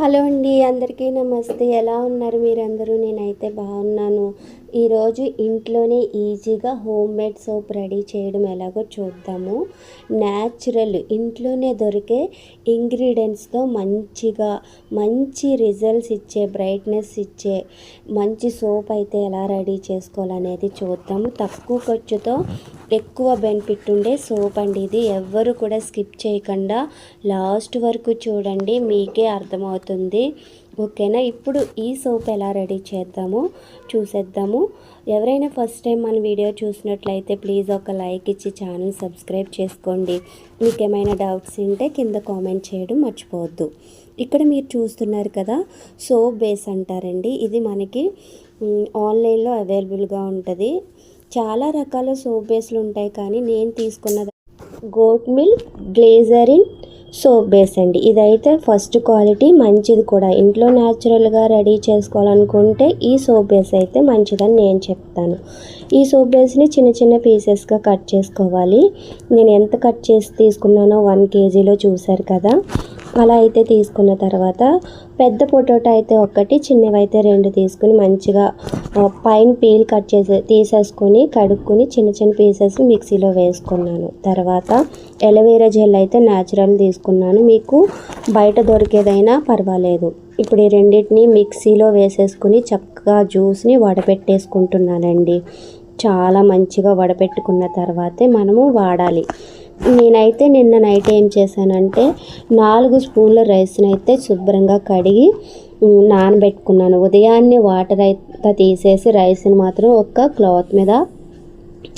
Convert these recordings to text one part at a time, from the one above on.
Hello అండి అందరికీ నమస్తే. ఎలా ఉన్నారు మీరందరూ? నేనైతే బాగున్నాను. ఈరోజు ఇంట్లోనే ఈజీగా హోమ్ మేడ్ సోప్ రెడీ చేయడం ఎలాగో చూద్దాము. న్యాచురల్ ఇంట్లోనే దొరికే ఇంగ్రీడియంట్స్తో మంచిగా మంచి రిజల్ట్స్ ఇచ్చే బ్రైట్నెస్ ఇచ్చే మంచి సోప్ అయితే ఎలా రెడీ చేసుకోవాలనేది చూద్దాము. తక్కువ ఖర్చుతో ఎక్కువ బెనిఫిట్ ఉండే సోప్ అండి ఇది. ఎవ్వరు కూడా స్కిప్ చేయకుండా లాస్ట్ వరకు చూడండి మీకే అర్థమవుతుంది. ఓకేనా? ఇప్పుడు ఈ సోప్ ఎలా రెడీ చేద్దామో చూసేద్దాము. ఎవరైనా ఫస్ట్ టైం మన వీడియో చూసినట్లయితే ప్లీజ్ ఒక లైక్ ఇచ్చి ఛానల్ సబ్స్క్రైబ్ చేసుకోండి. మీకు ఏమైనా డౌట్స్ ఉంటే కింద కామెంట్ చేయడం మర్చిపోవద్దు. ఇక్కడ మీరు చూస్తున్నారు కదా సోప్ బేస్ అంటారండి. ఇది మనకి ఆన్లైన్లో అవైలబుల్గా ఉంటుంది. చాలా రకాల సోప్ బేస్లు ఉంటాయి కానీ నేను తీసుకున్నది goat milk glycerin soap base అండి. ఇదైతే ఫస్ట్ క్వాలిటీ మంచిది కూడా. ఇంట్లో న్యాచురల్గా రెడీ చేసుకోవాలనుకుంటే ఈ సోప్ బేస్ అయితే మంచిదని నేను చెప్తాను. ఈ సోప్ బేస్ని చిన్న చిన్న పీసెస్గా కట్ చేసుకోవాలి. నేను ఎంత కట్ చేసి తీసుకున్నానో వన్ కేజీలో చూశారు కదా. అలా అయితే తీసుకున్న తర్వాత పెద్ద పొటాటో అయితే ఒకటి చిన్నవి అయితే రెండు తీసుకుని మంచిగా పైన పీల్ కట్ చేసి తీసేసుకొని కడుక్కొని చిన్న చిన్న పీసెస్ మిక్సీలో వేసుకున్నాను. తర్వాత ఎలవేరా జెల్ అయితే న్యాచురల్ తీసుకున్నాను. మీకు బయట దొరికేదైనా పర్వాలేదు. ఇప్పుడు ఈ రెండింటిని మిక్సీలో వేసేసుకుని చక్కగా జ్యూస్ని వడపెట్టేసుకుంటున్నానండి. చాలా మంచిగా వడపెట్టుకున్న తర్వాతే మనము వాడాలి. నేనైతే నిన్న నైట్ ఏం చేశానంటే నాలుగు స్పూన్ల రైస్ని అయితే శుభ్రంగా కడిగి నానబెట్టుకున్నాను. ఉదయాన్నే వాటర్ అయితే తీసేసి రైస్ని మాత్రం ఒక క్లాత్ మీద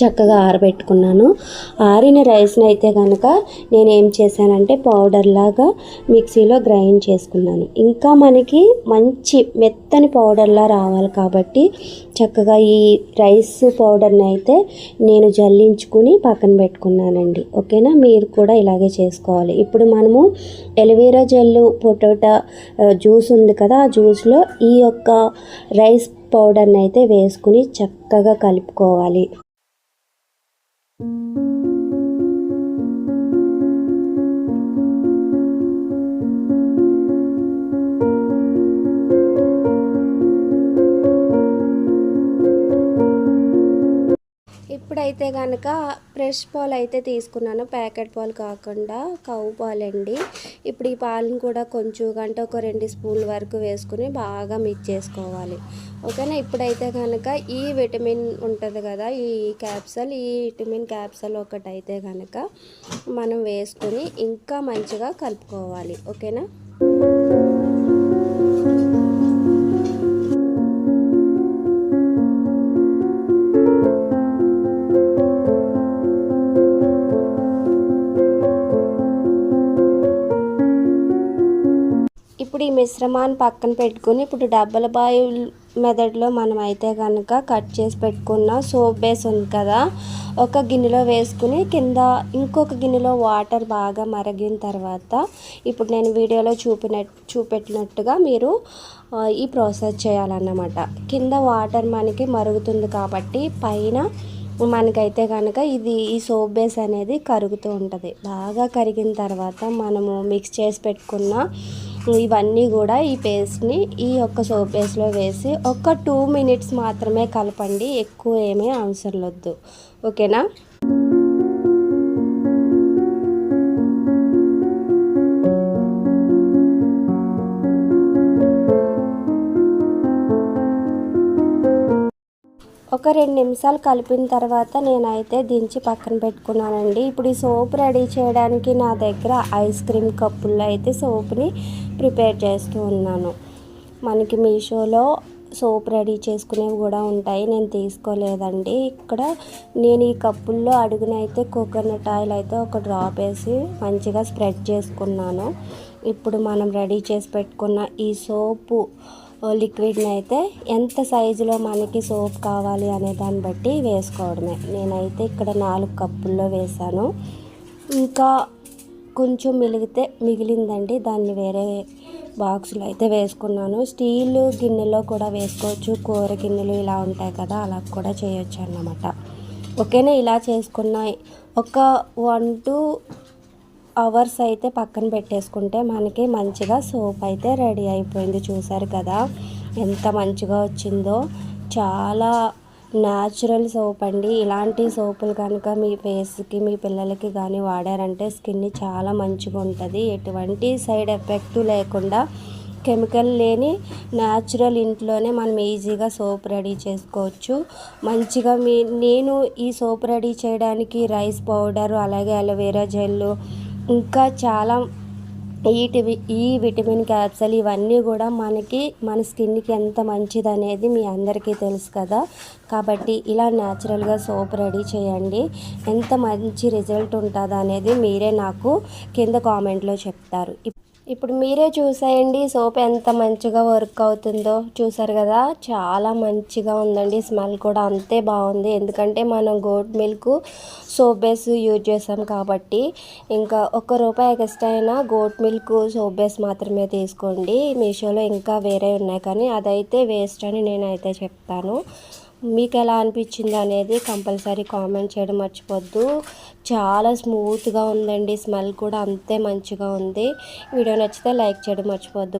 చక్కగా ఆరబెట్టుకున్నాను. ఆరిన రైస్ని అయితే కనుక నేను ఏం చేశానంటే పౌడర్ లాగా మిక్సీలో గ్రైండ్ చేసుకున్నాను. ఇంకా మనకి మంచి మెత్తని పౌడర్లా రావాలి కాబట్టి చక్కగా ఈ రైస్ పౌడర్ని అయితే నేను జల్లించుకుని పక్కన పెట్టుకున్నానండి. ఓకేనా? మీరు కూడా ఇలాగే చేసుకోవాలి. ఇప్పుడు మనము ఎలివేరా జెల్లు పొటాటో జ్యూస్ ఉంది కదా ఆ జ్యూస్లో ఈ యొక్క రైస్ పౌడర్ని అయితే వేసుకుని చక్కగా కలుపుకోవాలి. thank you ఇప్పుడైతే కనుక ఫ్రెష్ పాలు అయితే తీసుకున్నాను. ప్యాకెట్ పాలు కాకుండా కౌ పాలండి. ఇప్పుడు ఈ పాలను కూడా కొంచెం గంట ఒక రెండు స్పూన్ల వరకు వేసుకుని బాగా మిక్స్ చేసుకోవాలి. ఓకేనా? ఇప్పుడైతే కనుక ఈ విటమిన్ ఉంటుంది కదా ఈ క్యాప్సల్ ఈ విటమిన్ క్యాప్సల్ ఒకటైతే కనుక మనం వేసుకొని ఇంకా మంచిగా కలుపుకోవాలి. ఓకేనా? ఇప్పుడు ఈ మిశ్రమాన్ని పక్కన పెట్టుకుని ఇప్పుడు డబ్బల బాయి మెదడులో మనం అయితే కనుక కట్ చేసి పెట్టుకున్న. సోప్ బేస్ ఉంది కదా ఒక గిన్నెలో వేసుకుని కింద ఇంకొక గిన్నెలో వాటర్ బాగా మరిగిన తర్వాత ఇప్పుడు నేను వీడియోలో చూపిన చూపెట్టినట్టుగా మీరు ఈ ప్రాసెస్ చేయాలన్నమాట. కింద వాటర్ మనకి మరుగుతుంది కాబట్టి పైన మనకైతే కనుక ఇది ఈ సోప్ బేస్ అనేది కరుగుతూ ఉంటుంది. బాగా కరిగిన తర్వాత మనము మిక్స్ చేసి పెట్టుకున్న ఇవన్నీ కూడా ఈ పేస్ట్ని ఈ యొక్క సోప్ పేస్ట్లో వేసి ఒక టూ మినిట్స్ మాత్రమే కలపండి. ఎక్కువ ఏమీ అవసరం వద్దు ఓకేనా? ఒక రెండు నిమిషాలు కలిపిన తర్వాత నేనైతే దించి పక్కన పెట్టుకున్నానండి. ఇప్పుడు ఈ సోప్ రెడీ చేయడానికి నా దగ్గర ఐస్ క్రీమ్ కప్పుల్లో అయితే సోప్ని ప్రిపేర్ చేస్తూ ఉన్నాను. మనకి మీషోలో సోప్ రెడీ చేసుకునేవి కూడా ఉంటాయి. నేను తీసుకోలేదండి. ఇక్కడ నేను ఈ కప్పుల్లో అడుగునైతే కోకోనట్ ఆయిల్ అయితే ఒక డ్రాప్ వేసి మంచిగా స్ప్రెడ్ చేసుకున్నాను. ఇప్పుడు మనం రెడీ చేసి పెట్టుకున్న ఈ సోపు లిక్విడ్ని అయితే ఎంత సైజులో మనకి సోప్ కావాలి అనే దాన్ని బట్టి వేసుకోవడమే. నేనైతే ఇక్కడ నాలుగు కప్పుల్లో వేసాను ఇంకా కొంచెం మిలిగితే మిగిలిందండి. దాన్ని వేరే బాక్సులో అయితే వేసుకున్నాను. స్టీల్ గిన్నెలో కూడా వేసుకోవచ్చు. కూర గిన్నెలు ఇలా ఉంటాయి కదా అలా కూడా చేయొచ్చు అన్నమాట. ఓకేనా? ఇలా చేసుకున్న ఒక వన్ టు అవర్స్ అయితే పక్కన పెట్టేసుకుంటే మనకి మంచిగా సోప్ అయితే రెడీ అయిపోయింది. చూసారు కదా ఎంత మంచిగా వచ్చిందో. చాలా న్యాచురల్ సోప్ అండి. ఇలాంటి సోపులు కనుక మీ ఫేస్కి మీ పిల్లలకి కానీ వాడారంటే స్కిన్ చాలా మంచిగా ఉంటుంది. ఎటువంటి సైడ్ ఎఫెక్ట్ లేకుండా కెమికల్ లేని న్యాచురల్ ఇంట్లోనే మనం ఈజీగా సోప్ రెడీ చేసుకోవచ్చు. మంచిగా మీ నేను ఈ సోప్ రెడీ చేయడానికి రైస్ పౌడర్ అలాగే అలోవెరా జెల్లు ఇంకా చాలా వీటివి ఈ విటమిన్ క్యాప్సల్ ఇవన్నీ కూడా మనకి మన స్కిన్కి ఎంత మంచిది అనేది మీ అందరికీ తెలుసు కదా. కాబట్టి ఇలా న్యాచురల్గా సోప్ రెడీ చేయండి. ఎంత మంచి రిజల్ట్ ఉంటుంది అనేది మీరే నాకు కింద కామెంట్లో చెప్తారు. ఇప్పుడు మీరే చూసేయండి సోప్ ఎంత మంచిగా వర్క్ అవుతుందో. చూసారు కదా చాలా మంచిగా ఉందండి స్మెల్ కూడా అంతే బాగుంది. ఎందుకంటే మనం goat milk soap base use చేసాం కాబట్టి. ఇంకా ఒక్క రూపాయి ఎక్స్ట్రా అయినా గోట్ మిల్క్ సోప్ బేస్ మాత్రమే తీసుకోండి. మీషోలో ఇంకా వేరే ఉన్నాయి కానీ అదైతే వేస్ట్ అని నేనైతే చెప్తాను. మీకు ఎలా అనిపించింది అనేది కంపల్సరీ కామెంట్ చేయడం మర్చిపోద్దు. చాలా స్మూత్గా ఉందండి స్మెల్ కూడా అంతే మంచిగా ఉంది. వీడియో నచ్చితే లైక్ చేయడం మర్చిపోద్దు.